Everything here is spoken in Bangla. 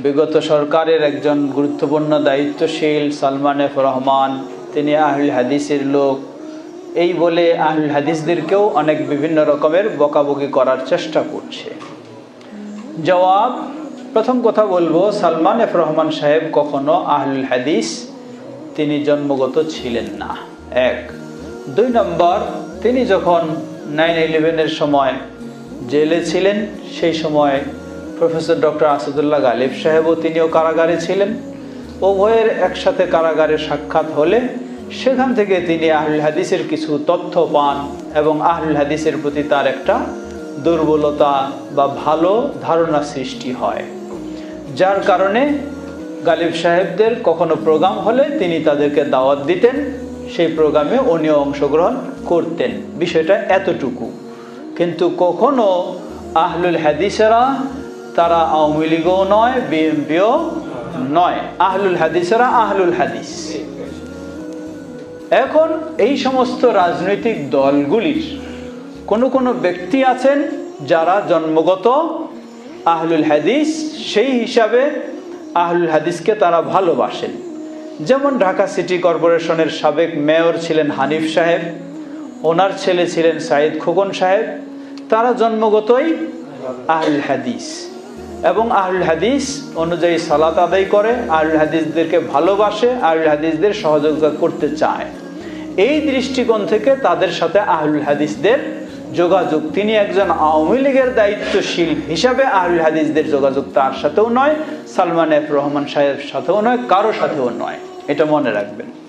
বিগত সরকারের একজন গুরুত্বপূর্ণ দায়িত্বশীল সালমান এফ রহমান, তিনি আহুল হাদিসের লোক। এই বলে আহুল হাদিসদেরকেও অনেক বিভিন্ন রকমের বকাবকি করার চেষ্টা করছে। জবাব, প্রথম কথা বলব, সালমান এফ রহমান সাহেব কখনো আহুল হাদিস তিনি জন্মগত ছিলেন না। এক। দুই নম্বর, তিনি যখন নাইন ইলেভেনের সময় জেলে ছিলেন, সেই সময় প্রফেসর ডক্টর আসাদুল্লাহ গালিব সাহেবও তিনিও কারাগারে ছিলেন। উভয়ের একসাথে কারাগারে সাক্ষাৎ হলে সেখান থেকে তিনি আহুল হাদিসের কিছু তথ্য পান এবং আহুল হাদিসের প্রতি তার একটা দুর্বলতা বা ভালো ধারণা সৃষ্টি হয়। যার কারণে গালিব সাহেবদের কখনো প্রোগ্রাম হলে তিনি তাদেরকে দাওয়াত দিতেন, সেই প্রোগ্রামে উনিও অংশগ্রহণ করতেন। বিষয়টা এতটুকু। কিন্তু কখনো আহলুল হাদিসেরা তারা আওয়ামী লীগও নয়, বিএনপিও নয়। আহলুল হাদিসেরা আহলুল হাদিস। এখন এই সমস্ত রাজনৈতিক দলগুলির কোনো কোনো ব্যক্তি আছেন যারা জন্মগত আহলুল হাদিস, সেই হিসাবে আহলুল হাদিসকে তারা ভালোবাসেন। যেমন ঢাকা সিটি কর্পোরেশনের সাবেক মেয়র ছিলেন হানিফ সাহেব, ওনার ছেলে ছিলেন সাইদ খোকন সাহেব। তারা জন্মগতই আহলুল হাদিস। এবং আহুল হাদিস অনুযায়ী সালাত আদায় করে, আহলুল হাদিসদেরকে ভালোবাসে, আহলুল হাদিসদের সহযোগিতা করতে চায়। এই দৃষ্টিকোণ থেকে তাদের সাথে আহুল হাদিসদের যোগাযোগ। তিনি একজন আওয়ামী লীগের দায়িত্বশীল হিসাবে আহলুল হাদিসদের যোগাযোগ তার সাথেও নয়, সালমান এফ রহমান সাহেবের সাথেও নয়, কারও সাথেও নয়। এটা মনে রাখবেন।